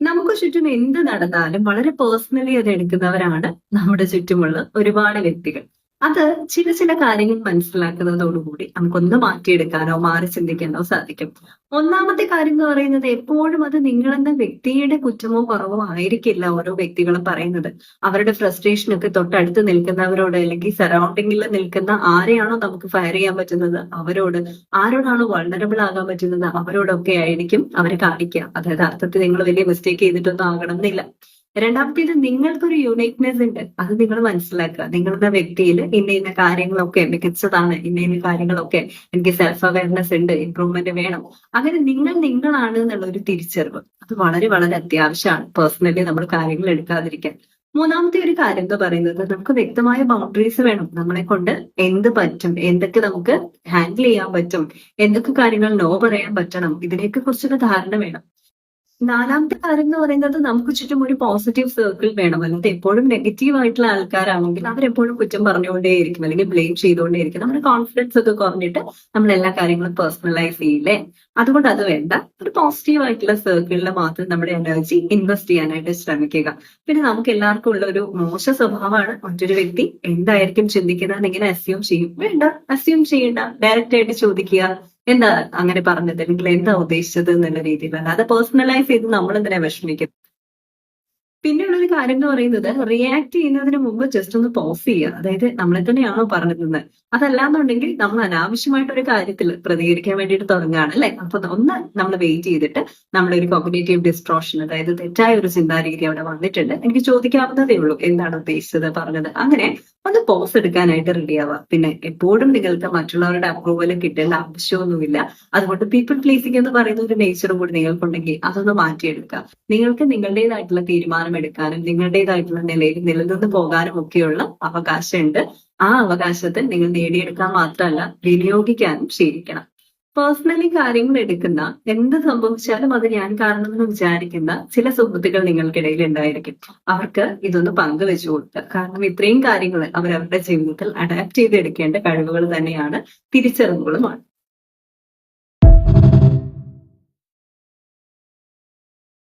നമുക്ക് ചുറ്റും എന്ത് നടന്നാലും വളരെ പേഴ്സണലി അത് എടുക്കുന്നവരാണ് നമ്മുടെ ചുറ്റുമുള്ള ഒരുപാട് വ്യക്തികൾ. അത് ചില ചില കാര്യങ്ങൾ മനസ്സിലാക്കുന്നതോടുകൂടി നമുക്കൊന്ന് മാറ്റിയെടുക്കാനോ മാറി ചിന്തിക്കാനോ സാധിക്കും. ഒന്നാമത്തെ കാര്യം എന്ന് പറയുന്നത് എപ്പോഴും അത് നിങ്ങളെന്ന വ്യക്തിയുടെ കുറ്റമോ കുറവോ ആയിരിക്കില്ല ഓരോ വ്യക്തികളും പറയുന്നത്. അവരുടെ ഫ്രസ്ട്രേഷൻ ഒക്കെ തൊട്ടടുത്ത് നിൽക്കുന്നവരോട് അല്ലെങ്കിൽ സറൗണ്ടിങ്ങിൽ നിൽക്കുന്ന ആരെയാണോ നമുക്ക് ഫയർ ചെയ്യാൻ പറ്റുന്നത്? അവരോട്. ആരോടാണോ വൾണറബിൾ ആകാൻ പറ്റുന്നത്? അവരോടൊക്കെ ആയിരിക്കും അവർ കാണിക്കുക. അതായത് അർത്ഥത്തിൽ നിങ്ങൾ വലിയ മിസ്റ്റേക്ക് ചെയ്തിട്ടൊന്നും ആകണം എന്നില്ല രണ്ടാമത്തേത് നിങ്ങൾക്കൊരു യുണീക്നെസ് ഉണ്ട്. അത് നിങ്ങൾ മനസ്സിലാക്കുക. നിങ്ങളുടെ വ്യക്തിയിൽ ഇന്ന ഇന്ന കാര്യങ്ങളൊക്കെ മികച്ചതാണ്. ഇന്ന ഇന്ന കാര്യങ്ങളൊക്കെ എനിക്ക് സെൽഫ് അവയർനെസ് ഉണ്ട്. ഇമ്പ്രൂവ്മെന്റ് വേണം. അങ്ങനെ നിങ്ങൾ നിങ്ങളാണ് എന്നുള്ള ഒരു തിരിച്ചറിവ്. അത് വളരെ വളരെ അത്യാവശ്യമാണ്. പേഴ്സണലി നമ്മൾ കാര്യങ്ങൾ എടുക്കാതിരിക്കാൻ. മൂന്നാമത്തെ ഒരു കാര്യം എന്താ പറയുന്നത് നമുക്ക് വ്യക്തമായ ബൗണ്ടറീസ് വേണം. നമ്മളെ കൊണ്ട് എന്ത് പറ്റും എന്തൊക്കെ നമുക്ക് ഹാൻഡിൽ ചെയ്യാൻ പറ്റും എന്തൊക്കെ കാര്യങ്ങൾ നോ പറയാൻ പറ്റണം ഇതിനെയൊക്കെ കുറിച്ചൊരു ധാരണ വേണം. നാലാമത്തെ കാര്യം എന്ന് പറയുന്നത് നമുക്ക് ചുറ്റും ഒരു പോസിറ്റീവ് സർക്കിൾ വേണം. അല്ലാതെ എപ്പോഴും നെഗറ്റീവ് ആയിട്ടുള്ള ആൾക്കാരാണെങ്കിൽ അവരെപ്പോഴും കുറ്റം പറഞ്ഞുകൊണ്ടേയിരിക്കും അല്ലെങ്കിൽ ബ്ലെയിം ചെയ്തുകൊണ്ടേയിരിക്കും നമ്മുടെ കോൺഫിഡൻസ് ഒക്കെ കുറഞ്ഞിട്ട് നമ്മൾ എല്ലാ കാര്യങ്ങളും പേഴ്സണലൈസ് ചെയ്യില്ലേ? അതുകൊണ്ട് അത് വേണ്ട. ഒരു പോസിറ്റീവ് ആയിട്ടുള്ള സർക്കിളിൽ മാത്രം നമ്മുടെ എനർജി ഇൻവെസ്റ്റ് ചെയ്യാനായിട്ട് ശ്രമിക്കുക. പിന്നെ നമുക്ക് എല്ലാവർക്കും ഉള്ള ഒരു മോശ സ്വഭാവമാണ് മറ്റൊരു വ്യക്തി എന്തായിരിക്കും ചിന്തിക്കുന്നത് ഇങ്ങനെ അസ്യൂം ചെയ്യും. വേണ്ട. അസ്യൂം ചെയ്യണ്ട. ഡയറക്റ്റ് ആയിട്ട് ചോദിക്കുക. എന്താ അങ്ങനെ പറഞ്ഞത്? അല്ലെങ്കിൽ എന്താ ഉദ്ദേശിച്ചത് എന്നുള്ള രീതിയിൽ അത് പേഴ്സണലൈസ് ചെയ്ത് നമ്മൾ എന്തിനാ വിഷമിക്കും പിന്നെയുള്ളൊരു കാര്യം എന്ന് പറയുന്നത് റിയാക്ട് ചെയ്യുന്നതിന് മുമ്പ് ജസ്റ്റ് ഒന്ന് പോസ് ചെയ്യുക. അതായത് നമ്മളെ തന്നെയാണോ പറഞ്ഞത് അതല്ലാന്നുണ്ടെങ്കിൽ നമ്മൾ അനാവശ്യമായിട്ട് ഒരു കാര്യത്തിൽ പ്രതികരിക്കാൻ വേണ്ടിയിട്ട് തുടങ്ങുകയാണ് അല്ലെ? അപ്പൊ ഒന്ന് നമ്മൾ വെയിറ്റ് ചെയ്തിട്ട് നമ്മളൊരു കോഗ്നേറ്റീവ് ഡിസ്ട്രോഷൻ അതായത് തെറ്റായ ഒരു ചിന്താരീതി അവിടെ വന്നിട്ടുണ്ട്. എനിക്ക് ചോദിക്കാവുന്നതേ ഉള്ളൂ. എന്താണ് ഉദ്ദേശിച്ചത് പറഞ്ഞത്? അങ്ങനെ ഒന്ന് പോസ് എടുക്കാനായിട്ട് റെഡി ആവുക പിന്നെ എപ്പോഴും നിങ്ങൾക്ക് മറ്റുള്ളവരുടെ അപ്രൂവൽ കിട്ടേണ്ട ആവശ്യമൊന്നുമില്ല. അതുകൊണ്ട് പീപ്പിൾ പ്ലീസിംഗ് എന്ന് പറയുന്ന ഒരു നേച്ചറും കൂടി നിങ്ങൾക്കുണ്ടെങ്കിൽ അതൊന്ന് മാറ്റിയെടുക്കുക നിങ്ങൾക്ക് നിങ്ങളുടേതായിട്ടുള്ള തീരുമാനം എടുക്കാനും നിങ്ങളുടേതായിട്ടുള്ള നിലയിൽ നിലനിന്ന് പോകാനും ഒക്കെയുള്ള അവകാശമുണ്ട്. ആ അവകാശത്തെ നിങ്ങൾ നേടിയെടുക്കാൻ മാത്രമല്ല വിനിയോഗിക്കാനും ശീലിക്കണം. പേഴ്സണലി കാര്യങ്ങൾ എടുക്കുന്ന എന്ത് സംഭവിച്ചാലും അത് ഞാൻ കാരണമെന്ന് വിചാരിക്കുന്ന ചില സുഹൃത്തുക്കൾ നിങ്ങൾക്കിടയിൽ ഉണ്ടായിരിക്കും. അവർക്ക് ഇതൊന്ന് പങ്കുവെച്ചു കൊടുക്കുക കാരണം ഇത്രയും കാര്യങ്ങൾ അവരവരുടെ ജീവിതത്തിൽ അഡാപ്റ്റ് ചെയ്തെടുക്കേണ്ട കഴിവുകൾ തന്നെയാണ് തിരിച്ചറിവുകളുമാണ്.